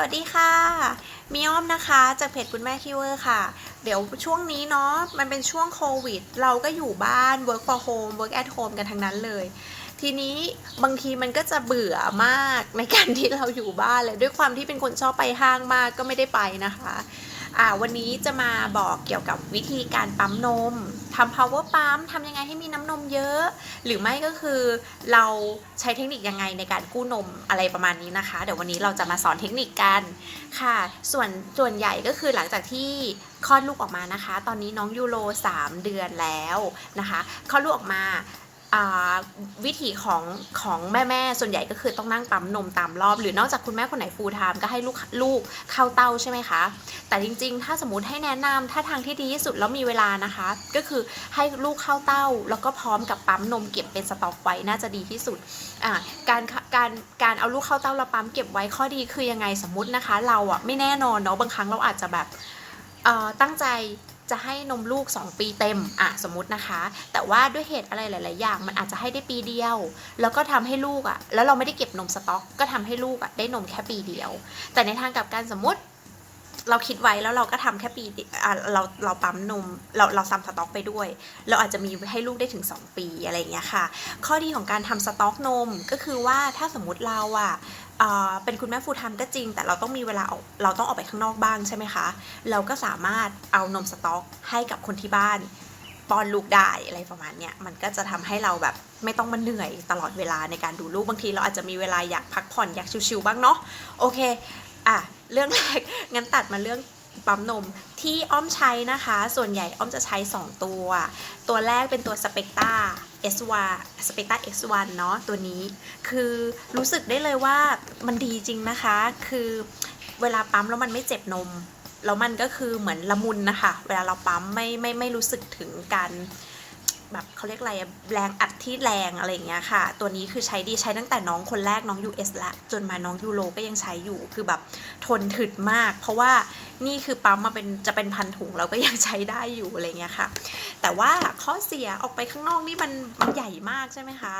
วัสดีค่ะมีอ้อมนะคะจากเพจคุณแม่ทิวเวอร์ค่ะ เดี๋ยวช่วงนี้เนาะมันเป็นช่วงโควิด เราก็อยู่บ้าน work for home work at home กันทั้งนั้นเลย ทีนี้บางทีมันก็จะเบื่อมากในการที่เราอยู่บ้านเลยด้วยความที่เป็นคนชอบไปห้างมากก็ไม่ได้ไปนะคะ วันนี้จะมาบอกเกี่ยวกับวิธีการปั๊มนมทำ power ปั๊มทำยังไงให้มีน้ำนมเยอะ หรือไม่ก็คือเราใช้เทคนิคยังไงในการกู้นมอะไรประมาณนี้นะคะ เดี๋ยววันนี้เราจะมาสอนเทคนิคกันค่ะ ส่วนส่วนใหญ่ก็คือหลังจากที่คลอดลูกออกมานะคะ ตอนนี้น้องยูโร 3 เดือนแล้วนะคะคลอดลูกออกมา วิถีของของแม่แม่ๆส่วนใหญ่ก็คือต้องนั่งปั๊มนมตามรอบ หรือนอกจากคุณแม่คนไหนฟูลไทม์ก็ให้ลูกลูกเข้าเต้าใช่ไหมคะ แต่จริงๆ ถ้าสมมติให้แนะนำถ้าทางที่ดีที่สุดแล้วมีเวลานะคะ ก็คือให้ลูกเข้าเต้า แล้วก็พร้อมกับปั๊มนมเก็บเป็นสต็อกไว้น่าจะดีที่สุดการการการเอาลูกเข้าเต้าแล้วปั๊มเก็บไว้ข้อดีคือยังไงสมมตินะคะ เราอะไม่แน่นอนเนาะบางครั้งเราอาจจะแบบตั้งใจ จะให้นมลูก 2 ปีเต็มอะสมมตินะคะ แต่ว่าด้วยเหตุอะไรหลาย ๆ อย่าง มันอาจจะให้ได้ปีเดียว แล้วก็ทำให้ลูกอะแล้วเราไม่ได้เก็บนมสต็อก ก็ทำให้ลูกอะได้นมแค่ปีเดียว แต่ในทางกลับการสมมติ เราคิดไว้แล้วเราก็ทำแค่ปีเราเราปั๊มนมเราเราซัมสต็อกไปด้วย เราอาจจะมีให้ลูกได้ถึง 2 ปีอะไรอย่างเงี้ยค่ะ ข้อดีของการทำสต็อกนมก็คือว่าถ้าสมมติเราอะเป็นคุณแม่ฟูลไทม์ก็จริง แต่เราต้องมีเวลาออกเราต้องออกไปข้างนอกบ้างใช่ไหมคะ เราก็สามารถเอานมสต๊อกให้กับคนที่บ้านป้อนลูกได้อะไรประมาณเนี้ยมันก็จะทำให้เราแบบไม่ต้องมาเหนื่อยตลอดเวลาในการดูลูกบางทีเราอาจจะมีเวลาอยากพักผ่อนอยากชิวๆบ้างเนาะโอเค อะเรื่องแรกงั้นตัดมาเรื่องปั๊มนมที่อ้อมใช้นะคะ ส่วนใหญ่อ้อมจะใช้ 2 ตัว ตัวแรกเป็นตัวสเปกตา S1 สเปกตา X1 เนาะตัวนี้ คือรู้สึกได้เลยว่ามันดีจริงนะคะ คือเวลาปั๊มแล้วมันไม่เจ็บนม แล้วมันก็คือเหมือนละมุนนะคะ เวลาเราปั๊มไม่ไม่ไม่รู้สึกถึงการ แบบเขาเรียกอะไรแรงอัดที่แรงอะไรอย่างเงี้ยค่ะ ตัวนี้คือใช้ดีใช้ตั้งแต่น้องคนแรกน้อง US ละ จนมาน้องยูโรก็ยังใช้อยู่คือแบบทนถึดมาก เพราะว่านี่คือปั๊มมาเป็นจะเป็นพันถุงเราก็ยังใช้ได้อยู่อะไรเงี้ยค่ะ แต่ว่าข้อเสียออกไปข้างนอกนี่มันมันใหญ่มากใช่ไหมคะ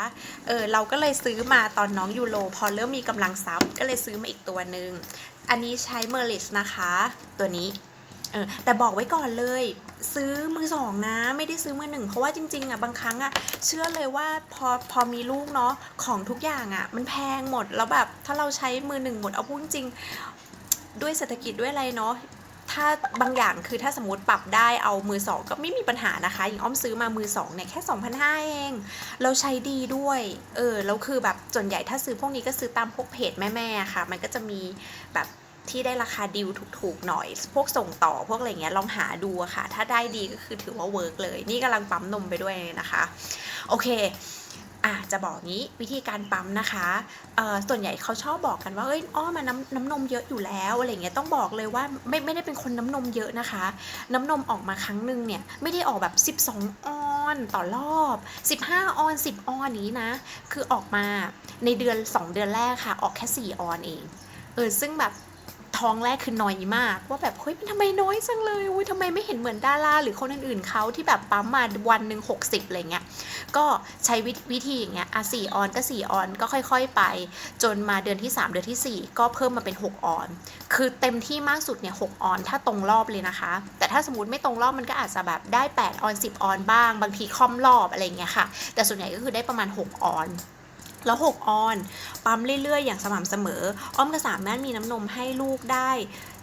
เออเราก็เลยซื้อมาตอนน้องยูโรพอเริ่มมีกำลังซับก็เลยซื้อมาอีกตัวหนึ่งอันนี้ใช้เมอร์ลิสนะคะ ตัวนี้ เออแต่บอกไว้ก่อนเลย ซื้อมือสองนะ ไม่ได้ซื้อมือหนึ่งเพราะว่าจริงๆอะบางครั้งอะเชื่อเลยว่าพอพอมีลูกเนาะของทุกอย่างอะ มันแพงหมดแล้วแบบถ้าเราใช้มือหนึ่งหมดเอาพูดจริงด้วยเศรษฐกิจด้วยอะไรเนาะถ้าบางอย่างคือถ้าสมมติปรับได้เอามือสองก็ไม่มีปัญหานะคะอย่างอ้อมซื้อมามือสองเนี่ยแค่ 2,500 เอง เราใช้ดีด้วย เออแล้วคือแบบส่วนใหญ่ถ้าซื้อพวกนี้ก็ซื้อตามพวกเพจแม่ๆค่ะ มันก็จะมีแบบ ที่ได้ราคาดิวถูกๆหน่อย พวกส่งต่อพวกอะไรเงี้ยลองหาดูค่ะ ถ้าได้ดีก็คือถือว่าเวิร์กเลย นี่กำลังปั๊มนมไปด้วยนะคะ โอเคอะจะบอกงี้วิธีการปั๊มนะคะเอ่อส่วนใหญ่เขาชอบบอกกันว่าเอ้ยอ้อมาน้ำน้ำนมเยอะอยู่แล้วอะไรเงี้ยต้องบอกเลยว่าไม่ไม่ได้เป็นคนน้ำนมเยอะนะคะ น้ำนมออกมาครั้งหนึ่งเนี่ยไม่ได้ออกแบบ 12 ออนต่อรอบ 15 ออน 10 ออนนี้นะ คือออกมาในเดือน 2 เดือนแรกค่ะ ออกแค่ 4 ออนเองเออซึ่งแบบ ท้องแรกคือน้อยมาก ว่าแบบเฮ้ยมันทำไมน้อยจังเลยอุ้ยทำไมไม่เห็นเหมือนดาราหรือคนอื่นๆเขาที่แบบปั๊มมาวันหนึ่ง60อะไรเงี้ยก็ใช้วิธีอย่างเงี้ยอะสี่ออนก็สี่ออนก็ค่อย ๆไป จนมาเดือนที่ 3 เดือนทีสี่ 4 ก็เพิ่มมาเป็น 6 ออน คือเต็มที่มากสุดเนี่ย6ออนถ้าตรงรอบเลยนะคะ แต่ถ้าสมมติไม่ตรงรอบมันก็อาจจะแบบได้ 8 ออน 10 ออนบ้าง บางทีคอมรอบอะไรเงี้ยค่ะ แต่ส่วนใหญ่ก็คือได้ประมาณ 6 ออน แล้ว 6 ออน ปั๊มเรื่อยๆ อย่างสม่ำเสมอ อ้อมก็สามารถมีน้ำนมให้ลูกได้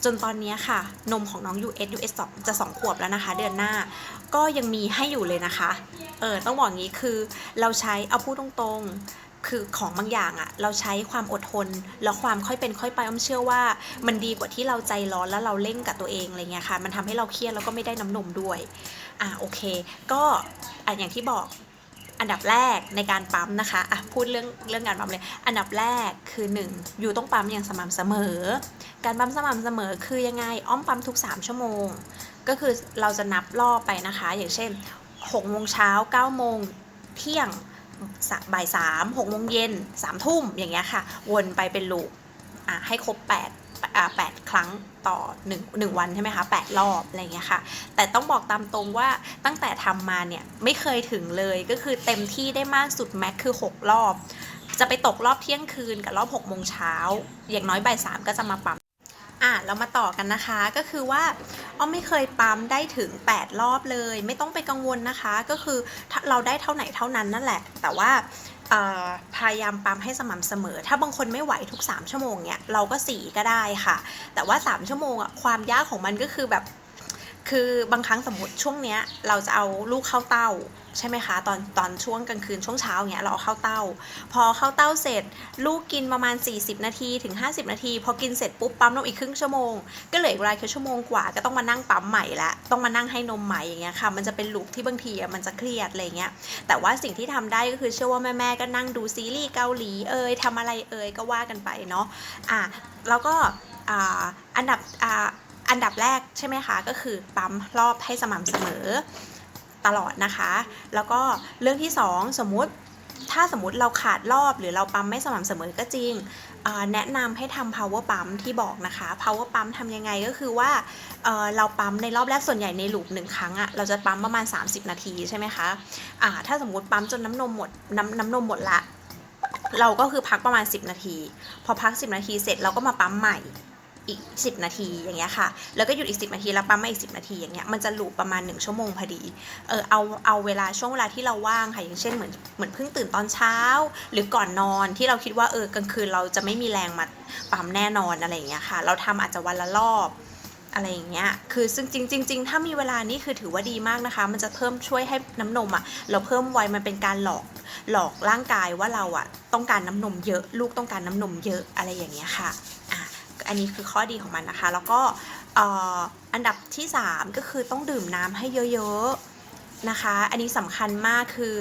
จนตอนนี้ค่ะ นมของน้อง US US 2จะ 2 ขวบแล้วนะคะ เดือนหน้า ก็ยังมีให้อยู่เลยนะคะ เออ ต้องบอกงี้คือเราใช้ เอาพูดตรงๆ คือของบางอย่างอะเราใช้ความอดทน แล้วความค่อยเป็นค่อยไป อ้อมเชื่อว่า มันดีกว่าที่เราใจร้อนแล้วเราเร่งกับตัวเองอะไรเงี้ยค่ะ มันทำให้เราเครียดแล้วก็ไม่ได้น้ำนมด้วย อะโอเค ก็อะอย่างที่บอก อันดับแรกในการปั๊มนะคะอะพูดเรื่องเรื่องการปั๊มเลย อันดับแรกคือ 1 อยู่ต้องปั๊มอย่างสม่ำเสมอ การปั๊มสม่ำเสมอคือยังไงอ้อมปั๊มทุก 3 ชั่วโมง ก็คือเราจะนับรอบไปนะคะ อย่างเช่น6โมงเช้า9โมงเที่ยงบ่ายสามหกโมงเย็นสามทุ่มอย่างเงี้ยค่ะ วนไปเป็นลูปอะให้ครบ 8 แปดครั้งต่อหนึ่งหนึ่งวันใช่ไหมคะแปดรอบอะไรเงี้ยค่ะ แต่ต้องบอกตามตรงว่าตั้งแต่ทำมาเนี่ยไม่เคยถึงเลยก็คือเต็มที่ได้มากสุดแม็กคือ 6 รอบ จะไปตกรอบเที่ยงคืนกับรอบ6โมงเช้า อย่างน้อยบ่ายสามก็จะมาปั๊มอะเรามาต่อกันนะคะก็คือว่าอ้อมไม่เคยปั๊มได้ถึง 8 รอบเลย ไม่ต้องไปกังวลนะคะ ก็คือเราได้เท่าไหนเท่านั้นนั่นแหละ แต่ว่า พยายามปั๊มให้สม่ำเสมอ ถ้าบางคนไม่ไหวทุก 3 ชั่วโมงเนี่ยเราก็ 4 ก็ได้ค่ะ แต่ว่า 3 ชั่วโมงอะความยากของมันก็คือแบบ คือบางครั้งสมมติช่วงเนี้ยเราจะเอาลูกเข้าเต้าใช่ไหมคะตอนตอนช่วงกลางคืนช่วงเช้าเนี้ยเราเอาเข้าเต้า พอเข้าเต้าเสร็จ ลูกกินประมาณ 40 นาทีถึง 50 นาที พอกินเสร็จปุ๊บปั๊มนมอีกครึ่งชั่วโมง ก็เหลือเวลาแค่ชั่วโมงกว่าก็ต้องมานั่งปั๊มใหม่ละต้องมานั่งให้นมใหม่อย่างเงี้ยค่ะมันจะเป็นลูกที่บางทีมันจะเครียดอะไรเงี้ยแต่ว่าสิ่งที่ทำได้ก็คือเชื่อว่าแม่ๆก็นั่งดูซีรีส์เกาหลีเอ่ยทำอะไรเอ่ยก็ว่ากันไปเนาะอะแล้วก็อ่าอันดับอ่า อันดับแรกใช่ไหมคะ ก็คือปั๊มรอบให้สม่ำเสมอตลอดนะคะ แล้วก็เรื่องที่ 2 สมมุติถ้าสมมติเราขาดรอบหรือเราปั๊มไม่สม่ำเสมอก็จริง แนะนำให้ทำ power pump ที่บอกนะคะ power pump ทำยังไงก็คือว่าเเราปั๊มในรอบแรกส่วนใหญ่ในลูปหนึ่งครั้งอะเราจะปั๊มประมาณ 30 นาทีใช่ไหมคะอ่าถ้าสมมติปั๊มจนน้ำนมหมดน้ำน้ำนมหมดละ เราก็คือพักประมาณ 10 นาที พอพัก 10 นาทีเสร็จเราก็มาปั๊มใหม่ อีก 10 นาทีอย่างเงี้ยค่ะ แล้วก็หยุดอีก 10 นาทีแล้วปั๊มมาอีก 10 นาทีอย่างเงี้ยมันจะลูปประมาณ 1 ชั่วโมงพอดีเออเอาเอาเวลาช่วงเวลาที่เราว่างค่ะอย่างเช่นเหมือนเหมือนเพิ่งตื่นตอนเช้า หรือก่อนนอนที่เราคิดว่าเออกลางคืนเราจะไม่มีแรงมาปั๊มแน่นอนอะไรอย่างเงี้ยค่ะ เราทำอาจจะวันละรอบอะไรอย่างเงี้ย คือซึ่งจริงจริง ๆ ถ้ามีเวลานี่คือถือว่าดีมากนะคะ มันจะเพิ่มช่วยให้น้ำนมอะ เราเพิ่มไวมันเป็นการหลอกหลอกร่างกายว่าเราอะต้องการน้ำนมเยอะ ลูกต้องการน้ำนมเยอะอะไรอย่างเงี้ยค่ะ อันนี้คือข้อดีของมันนะคะ แล้วก็อันดับที่ 3 ก็คือต้องดื่มน้ำให้เยอะ ๆ นะคะ อันนี้สำคัญมากคือ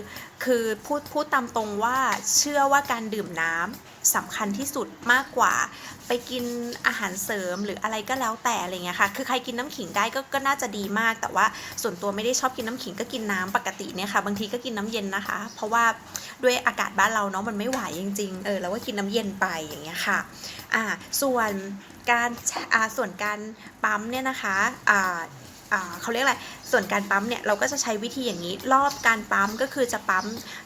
คือพูดพูดตามตรงว่าเชื่อว่าการดื่มน้ำสำคัญที่สุดมากกว่า ไปกินอาหารเสริมหรืออะไรก็แล้วแต่อะไรเงี้ยค่ะ คือใครกินน้ำขิงได้ก็ก็น่าจะดีมาก แต่ว่าส่วนตัวไม่ได้ชอบกินน้ำขิงก็กินน้ำปกติเนี่ยค่ะ บางทีก็กินน้ำเย็นนะคะ เพราะว่าด้วยอากาศบ้านเราเนาะมันไม่ไหวจริงๆ เออเราก็กินน้ำเย็นไปอย่างเงี้ยค่ะ อ่า ส่วนการอ่าส่วนการปั๊มเนี่ยนะคะอ่าอ่า เขาเรียกอะไรส่วนการปั๊มเนี่ยเราก็จะใช้วิธีอย่างนี้ รอบการปั๊มก็คือจะปั๊ม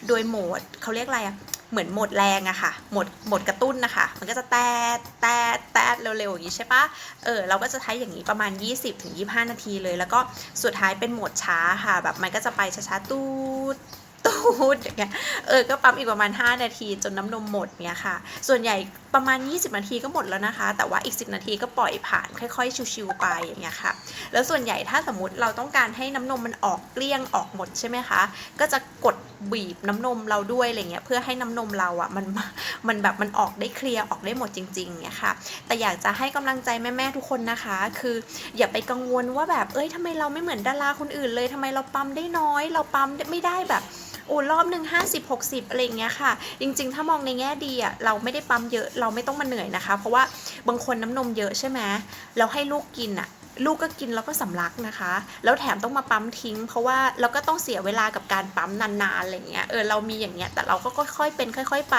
โดยโหมดเขาเรียกอะไรอะเหมือนโหมดแรงอะค่ะโหมดโหมดกระตุ้นนะคะ มันก็จะแตดแตดแตดเร็วๆอย่างนี้ใช่ปะเออเราก็จะใช้อย่างนี้ประมาณ 20-25 นาทีเลย แล้วก็สุดท้ายเป็นโหมดช้าค่ะ แบบมันก็จะไปช้าๆตูด ตูดอย่างเงี้ยเออก็ปั๊มอีกประมาณ 5 นาทีจนน้ำนมหมดเนี่ยค่ะ ส่วนใหญ่ประมาณ 20 นาทีก็หมดแล้วนะคะ แต่ว่าอีก 10 นาทีก็ปล่อยผ่านค่อยๆ ชิวๆไปอย่างเงี้ยค่ะ แล้วส่วนใหญ่ถ้าสมมติเราต้องการให้น้ำนมมันออกเกลี้ยงออกหมดใช่ไหมคะ ก็จะกดบีบน้ำนมเราด้วยอะไรเงี้ยเพื่อให้น้ำนมเราอะ่ะมันมันแบบมันออกได้เคลียร์ออกได้หมดจริงๆเนี่ยค่ะ แต่อยากจะให้กำลังใจแม่ๆทุกคนนะคะ คืออย่าไปกังวลว่าแบบเอ้ยทำไมเราไม่เหมือนดาราคนอื่นเลยทำไมเราปั๊มได้น้อย เราปั๊มไม่ได้แบบ โอ้รอบหนึ่งห้าสิบหกสิบอะไรอย่างเงี้ยค่ะ จริงๆ ถ้ามองในแง่ดีอะเราไม่ได้ปั๊มเยอะเราไม่ต้องมาเหนื่อยนะคะ เพราะว่าบางคนน้ำนมเยอะใช่ไหมเราให้ลูกกินอะลูกก็กินแล้วก็สำลักนะคะ แล้วแถมต้องมาปั๊มทิ้ง เพราะว่าเราก็ต้องเสียเวลากับการปั๊มนานๆอะไรเงี้ยเออเรามีอย่างเงี้ยแต่เราก็ค่อยๆเป็น ค่อย ๆ ไป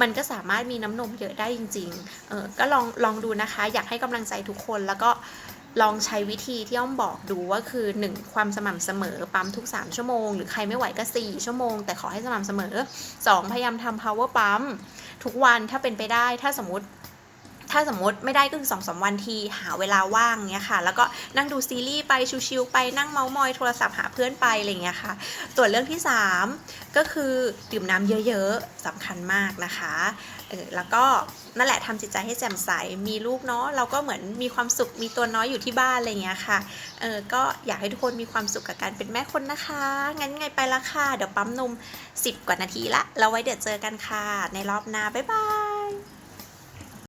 มันก็สามารถมีน้ำนมเยอะได้จริงๆเออก็ลองลองดูนะคะ อยากให้กำลังใจทุกคนแล้วก็ ลองใช้วิธีที่อ้อมบอกดูว่าคือ 1 ความสม่ำเสมอปั๊มทุก 3 ชั่วโมง หรือใครไม่ไหวก็ 4 ชั่วโมง แต่ขอให้สม่ำเสมอ 2 พยายามทำ power ปั๊มทุกวันถ้าเป็นไปได้ถ้าสมมติ ถ้าสมมติไม่ได้ก็คือสองสามวันทีหาเวลาว่างเงี้ยค่ะ แล้วก็นั่งดูซีรีส์ไปชิวๆไปนั่งเมาส์มอยโทรศัพท์หาเพื่อนไปอะไรเงี้ยค่ะ ส่วนเรื่องที่ 3 ก็คือดื่มน้ำเยอะๆสำคัญมากนะคะเออแล้วก็นั่นแหละทำจิตใจให้แจ่มใสมีลูกเนาะเราก็เหมือนมีความสุขมีตัวน้อยอยู่ที่บ้านอะไรเงี้ยค่ะเออก็อยากให้ทุกคนมีความสุขกับการเป็นแม่คนนะคะ งั้นไงไปละค่ะเดี๋ยวปั๊มนม 10 กว่านาทีละ เราไว้เดี๋ยวเจอกันค่ะ ในรอบหน้าบ๊ายบาย